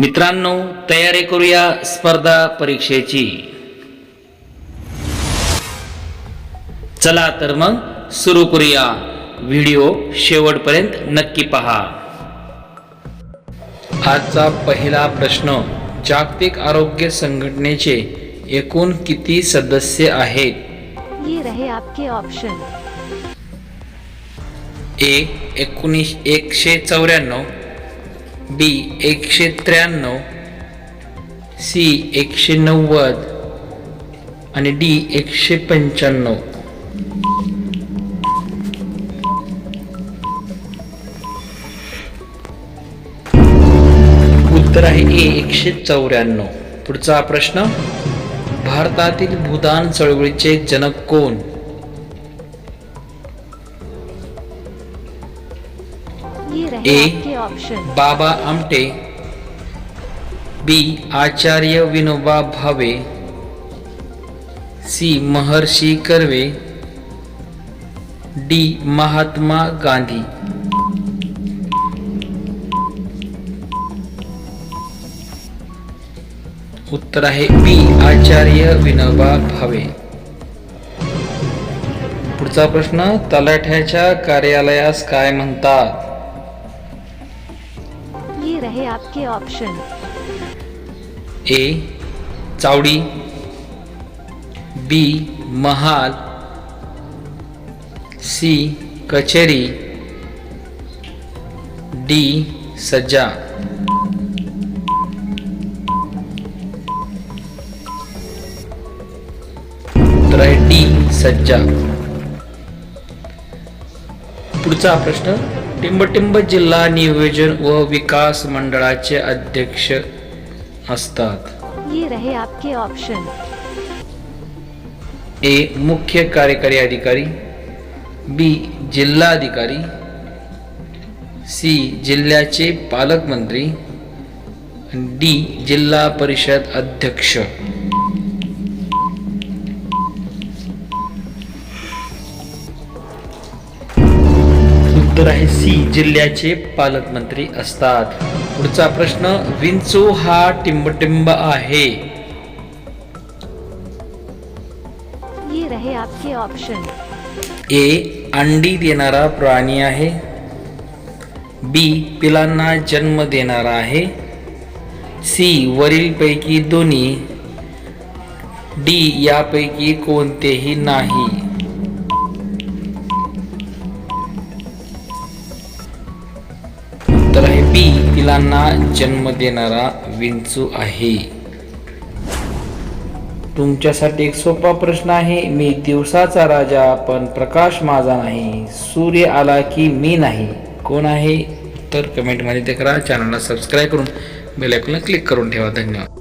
मित्रांनो तयारी करूया स्पर्धा परीक्षेची. चला तर मग सुरू करूया. व्हिडिओ शेवटपर्यंत नक्की पहा. आजचा पहिला प्रश्न जागतिक आरोग्य संघटनेचे एकूण किती सदस्य आहेत? ये रहे आपके ऑप्शन ए एकोणीस एकशे चौऱ्याण्णव बी एकशे त्र्याण्णव सी एकशे नव्वद आणि डी एकशे पंच्याण्णव. उत्तर आहे ए एकशे चौऱ्याण्णव. पुढचा प्रश्न भारतातील भूदान चळवळीचे जनक कोण? A. Baba Amte. B Acharya Vinoba Bhave. C Maharshi Karve. D Mahatma Gandhi. उत्तर आहे बी आचार्य विनोबा भावे. पुढचा प्रश्न तलाठ्याच्या कार्यालयास काय म्हणतात? रहे आपके ऑप्शन ए चावडी. बी महाल. सी कचेरी. डी सज्जा. तर आहे डी सज्जा. पुढचा प्रश्न. टिंबटिंब जिल्हा नियोजन व विकास मंडळाचे अध्यक्ष असतात. ये रहे आपके ऑप्शन ए मुख्य कार्यकारी अधिकारी. बी जिल्हाधिकारी. सी जिल्ह्याचे पालकमंत्री. डी जिल्हा परिषद अध्यक्ष. उत्तर आहे सी. जिल्ह्याचे पालकमंत्री असतात. पुढचा प्रश्न विंचू हा टिंबटिंब आहे. ये रहे आपके ऑप्शन ए अंडी देणारा प्राणी आहे. बी पिलांना जन्म देणारा आहे. सी वरीलपैकी दोन्ही. डी यापैकी कोणतेही नाही. पिलांना जन्म देणारा विंचू आहे. तुमच्यासाठी एक सोपा प्रश्न आहे मी दिवसाचा राजा पण प्रकाश माझा नाही. सूर्य आला की मी नाही. कोण आहे? तर कमेंटमध्ये ते करा. चॅनलला सबस्क्राईब करून बेलायकॉनला क्लिक करून ठेवा. धन्यवाद.